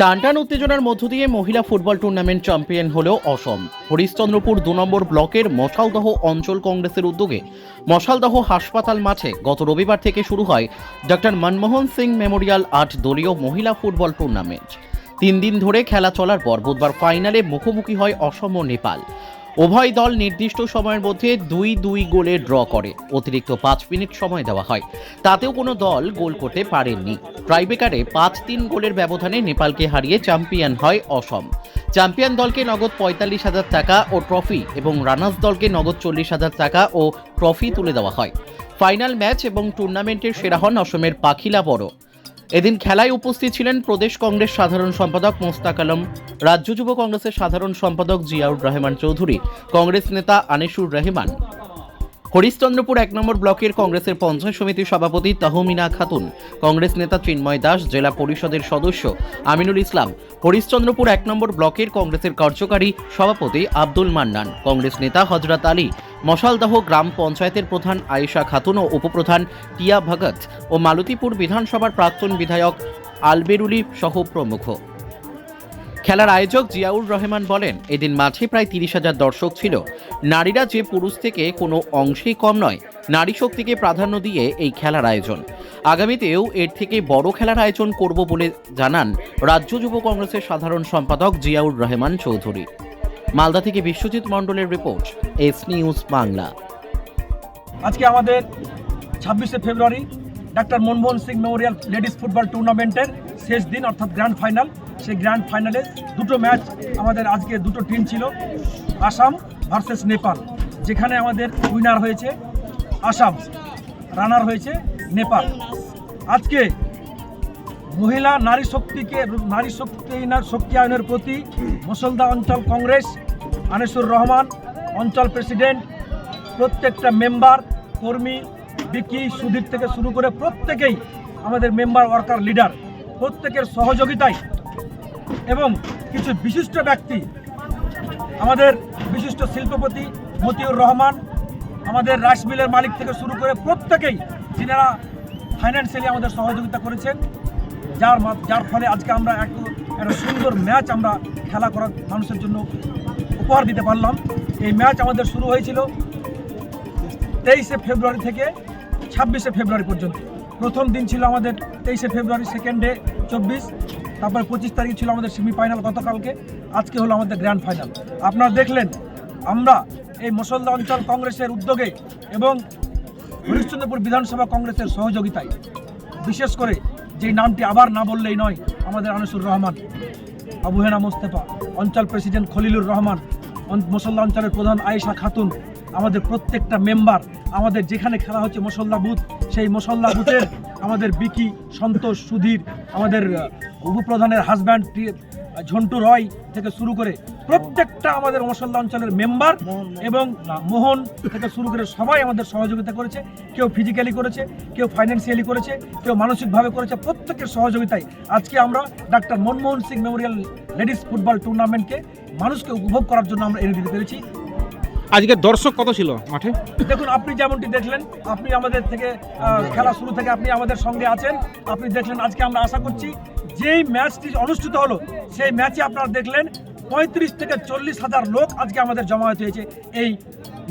টানটান উত্তেজনার মধ্য দিয়ে মহিলা ফুটবল টুর্নামেন্ট চ্যাম্পিয়ন হল অসম। হরিশ্চন্দ্রপুর দু নম্বর ব্লকের মশালদহ অঞ্চল কংগ্রেসের উদ্যোগে মশালদহ হাসপাতাল মাঠে গত রবিবার থেকে শুরু হয় ডক্টর মনমোহন সিং মেমোরিয়াল আট দলীয় মহিলা ফুটবল টুর্নামেন্ট। তিন দিন ধরে খেলা চলার পর বুধবার ফাইনালে মুখোমুখি হয় অসম ও নেপাল। উভয় দল নির্দিষ্ট সময়ের মধ্যে দুই দুই গোলে ড্র করে। অতিরিক্ত পাঁচ মিনিট সময় দেওয়া হয়। তাতেও কোনো দল গোল করতে পারেননি। ট্রাইবেকারে পাঁচ তিন গোলের ব্যবধানে নেপালকে হারিয়ে চ্যাম্পিয়ন হয় অসম। চ্যাম্পিয়ন দলকে নগদ পঁয়তাল্লিশ হাজার টাকা ও ট্রফি এবং রানার্স দলকে নগদ চল্লিশ হাজার টাকা ও ট্রফি তুলে দেওয়া হয়। ফাইনাল ম্যাচ এবং টুর্নামেন্টের সেরা হন অসমের পাখিলা বড়। এদিন খেলায় উপস্থিত ছিলেন প্রদেশ কংগ্রেস সাধারণ সম্পাদক মোস্তাক আলম, রাজ্য যুব কংগ্রেসের সাধারণ সম্পাদক জিয়াউর রহমান চৌধুরী, কংগ্রেস নেতা আনিসুর রহমান। হরিশ্চন্দ্রপুর এক নম্বর ব্লকের কংগ্রেসের পঞ্চায়েত সমিতির সভাপতি তহমিনা খাতুন, কংগ্রেস নেতা চিন্ময় দাস, জেলা পরিষদের সদস্য আমিনুল ইসলাম, হরিশ্চন্দ্রপুর এক নম্বর ব্লকের কংগ্রেসের কার্যকারী সভাপতি আব্দুল মান্নান, কংগ্রেস নেতা হজরত আলী, মশালদাহ গ্রাম পঞ্চায়েতের প্রধান আয়েশা খাতুন ও উপপ্রধান টিয়া ভগত ও মালতীপুর বিধানসভার প্রাক্তন বিধায়ক আলবেরুলি সহ প্রমুখ। খেলার আয়োজক জিয়াউর রহমান বলেন, এদিন মাঠে প্রায় তিরিশ হাজার দর্শক ছিল। নারীরা যে পুরুষ থেকে কোনো অংশেই কম নয়, নারী শক্তিকে প্রাধান্য দিয়ে এই খেলার আয়োজন। আগামীতেও এর থেকে বড় খেলার আয়োজন করব বলে জানান রাজ্য যুব কংগ্রেসের সাধারণ সম্পাদক জিয়াউর রহমান চৌধুরী। মালদা থেকে বিশ্বজিৎ মণ্ডলের রিপোর্ট, এস নিউজ বাংলা। আজকে আমাদের ছাব্বিশে ফেব্রুয়ারি doctor Manmohan Singh memorial ladies football টুর্নামেন্টের শেষ দিন, অর্থাৎ গ্র্যান্ড ফাইনাল। সেই গ্র্যান্ড ফাইনালে দুটো ম্যাচ আমাদের আজকে দুটো টিম ছিল, আসাম ভার্সেস নেপাল। যেখানে আমাদের উইনার হয়েছে আসাম রানার হয়েছে নেপাল। আজকে মহিলা নারী শক্তিকে, নারী শক্তি শক্তিয়ায়নের প্রতি মুসলদা অঞ্চল কংগ্রেস, আনিসুর রহমান, অঞ্চল প্রেসিডেন্ট প্রত্যেকটা মেম্বার কর্মী, বিকি সুধীর থেকে শুরু করে প্রত্যেকেই আমাদের মেম্বার ওয়ার্কার লিডার প্রত্যেকের সহযোগিতায় এবং কিছু বিশিষ্ট ব্যক্তি, আমাদের বিশিষ্ট শিল্পপতি মতিউর রহমান, আমাদের রাইস মিলের মালিক থেকে শুরু করে প্রত্যেকেই যিনারা ফাইন্যান্সিয়ালি আমাদের সহযোগিতা করেছেন, যার যার ফলে আজকে আমরা এক একটা সুন্দর ম্যাচ আমরা খেলা করার মানুষের জন্য উপহার দিতে পারলাম। এই ম্যাচ আমাদের শুরু হয়েছিল তেইশে ফেব্রুয়ারি থেকে ছাব্বিশে ফেব্রুয়ারি পর্যন্ত। প্রথম দিন ছিল আমাদের তেইশে ফেব্রুয়ারি সেকেন্ড চব্বিশ। তারপরে পঁচিশ তারিখ ছিল আমাদের সেমিফাইনাল গতকালকে, আজকে হলো আমাদের গ্র্যান্ড ফাইনাল আপনারা দেখলেন, আমরা এই মুসলদা অঞ্চল কংগ্রেসের উদ্যোগে এবং হরিশ্চন্দ্রপুর বিধানসভা কংগ্রেসের সহযোগিতায়, বিশেষ করে যেই নামটি আবার না বললেই নয়, আমাদের আনিসুর রহমান, আবু হেনা মোস্তেফা, অঞ্চল প্রেসিডেন্ট খলিলুর রহমান মুসল্লা অঞ্চলের প্রধান আয়েশা খাতুন, আমাদের প্রত্যেকটা মেম্বার আমাদের যেখানে খেলা হচ্ছে মুসল্লা বুথ সেই মুসল্লা বুথের আমাদের বিকি সন্তোষ সুধীর আমাদের উপপ্রধানের হাজব্যান্ড ঝন্টু রয় থেকে শুরু করে প্রত্যেকটা আমাদের মুসল্লা অঞ্চলের মেম্বার এবং মোহন থেকে শুরু করে সবাই আমাদের সহযোগিতা করেছে। কেউ ফিজিক্যালি করেছে কেউ ফাইন্যান্সিয়ালি করেছে কেউ মানসিকভাবে করেছে। প্রত্যেকের সহযোগিতায় আজকে আমরা doctor Manmohan Singh memorial ladies football টুর্নামেন্টকে মানুষকে উপভোগ করার জন্য আমরা এনে দিতে পেরেছি। আজকে দর্শক কত ছিল মাঠে? দেখুন, আপনি যেমনটি দেখলেন, আপনি আমাদের থেকে খেলা শুরু থেকে আপনি আমাদের সঙ্গে আছেন। আপনি দেখলেন, আজকে আমরা আশা করছি যেই ম্যাচটি অনুষ্ঠিত হলো, সেই ম্যাচে আপনারা দেখলেন পঁয়ত্রিশ থেকে চল্লিশ হাজার লোক আজকে আমাদের জমায়েত হয়েছে এই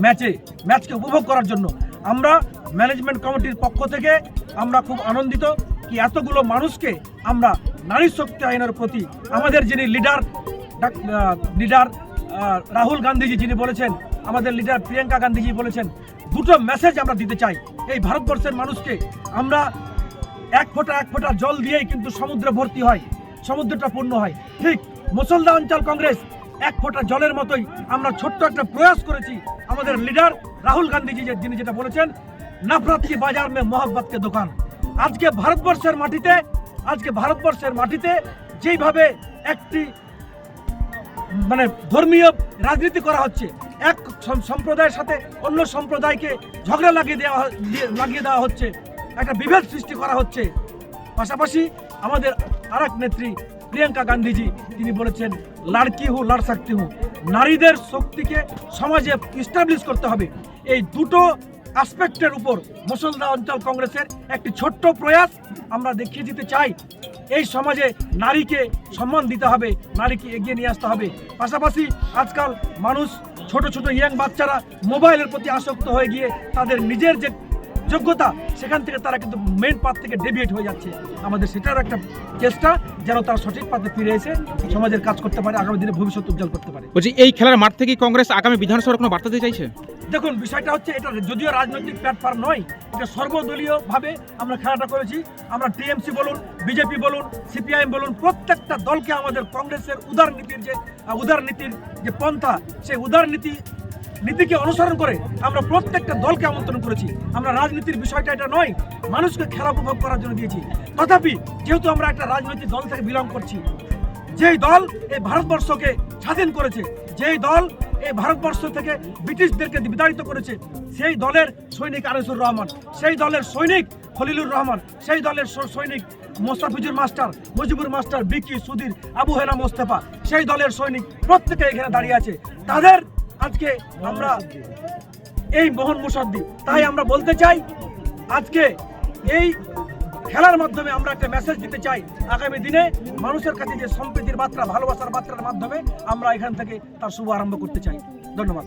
ম্যাচে, ম্যাচকে উপভোগ করার জন্য। আমরা ম্যানেজমেন্ট কমিটির পক্ষ থেকে আমরা খুব আনন্দিত কি এতগুলো মানুষকে আমরা নারী শক্তি আইনের প্রতি আমাদের যিনি লিডার লিডার রাহুল গান্ধীজি যিনি বলেছেন আমাদের লিডার প্রিয়াঙ্কা গান্ধীজি বলেছেন, দুটো মেসেজ আমরা দিতে চাই। এই ভারতবর্ষের মানুষকে আমরা এক ফোঁটা এক ফোঁটা জল দিয়েই কিন্তু সমুদ্রে ভর্তি হয়, সমুদ্রটা পূর্ণ হয়। ঠিক মুসলদা অঞ্চল কংগ্রেস, এক ফোঁটা জলের মতোই আমরা ছোট্ট একটা প্রয়াস করেছি। আমাদের লিডার রাহুল গান্ধীজি যে- যিনি যেটা বলেছেন নফরত কি বাজার মে মোহব্বত কে দোকান। আজকে ভারতবর্ষের মাটিতে, আজকে ভারতবর্ষের মাটিতে যেইভাবে একটি মানে ধর্মীয় রাজনীতি করা হচ্ছে এক সম্প্রদায়ের সাথে অন্য সম্প্রদায়কে ঝগড়া লাগিয়ে দেওয়া লাগিয়ে দেওয়া হচ্ছে, একটা বিভেদ সৃষ্টি করা হচ্ছে। পাশাপাশি আমাদের আরেক নেত্রী, প্রিয়াঙ্কা গান্ধীজি, তিনি বলেছেন লাড়কি হু, লড় সাকতি হু। নারীদের শক্তিকে সমাজে ইস্টাবলিশ করতে হবে। এই দুটো আসপেক্টের উপর মুসলদা অঞ্চল কংগ্রেসের একটি ছোট্ট প্রয়াস আমরা দেখিয়ে দিতে চাই। এই সমাজে নারীকে সম্মান দিতে হবে, নারীকে এগিয়ে নিয়ে আসতে হবে। পাশাপাশি আজকাল মানুষ ছোট ছোট ইয়াং বাচ্চারা মোবাইলের প্রতি আসক্ত হয়ে গিয়ে তাদের নিজের যে যোগ্যতা সেখান থেকে তারা কিন্তু মেন পাথ থেকে ডেভিয়েট হয়ে যাচ্ছে। আমাদের সেটার একটা চেষ্টা যেন তারা সঠিক পথে ফিরে এসে সমাজের কাজ করতে পারে আগামী দিনে ভবিষ্যৎ উজ্জ্বল করতে পারে। বলছি এই খেলার মাঠ থেকে কংগ্রেস আগামী বিধানসভার কোনো বার্তা দিতে চাইছে? দেখুন বিষয়টা হচ্ছে এটা যদিও রাজনৈতিক প্ল্যাটফর্ম নয় এটা সর্বদলীয় ভাবে আমরা খেলাটা করেছি। আমরা টিএমসি বলুন বিজেপি বলুন সিপিআইএম বলুন প্রত্যেকটা দলকে আমাদের কংগ্রেসের উদারনীতির যে আহ, উদারনীতির যে পন্থা সেই উদারনীতি নীতিকে অনুসরণ করে আমরা প্রত্যেকটা দলকে আমন্ত্রণ করেছি। আমরা রাজনীতির বিষয়টা এটা নয়, মানুষকে খেলা উপভোগ করার জন্য দিয়েছি। তথাপি যেহেতু আমরা একটা রাজনৈতিক দল থেকে বিলং করছি, যেই দল এই ভারতবর্ষকে স্বাধীন করেছে, যেই দল এই ভারতবর্ষ থেকে ব্রিটিশদেরকে বিতাড়িত করেছে, সেই দলের সৈনিক আনিসুর রহমান, সেই দলের সৈনিক খলিলুর রহমান, সেই দলের সৈনিক মোস্তাফিজুর মাস্টার, মুজিবুর মাস্টার, বিকি, সুধীর, আবু হেনা মোস্তফা, সেই দলের সৈনিক প্রত্যেকে এখানে দাঁড়িয়ে আছে। তাদের আজকে আমরা এই মোহন মুসাদ্দি। তাই আমরা বলতে চাই, আজকে এই খেলার মাধ্যমে আমরা একটা মেসেজ দিতে চাই। আগামী দিনে মানুষের কাছে যে সম্প্রীতির বার্তা, ভালোবাসার বার্তার মাধ্যমে আমরা এখান থেকে তার শুভ আরম্ভ করতে চাই। ধন্যবাদ।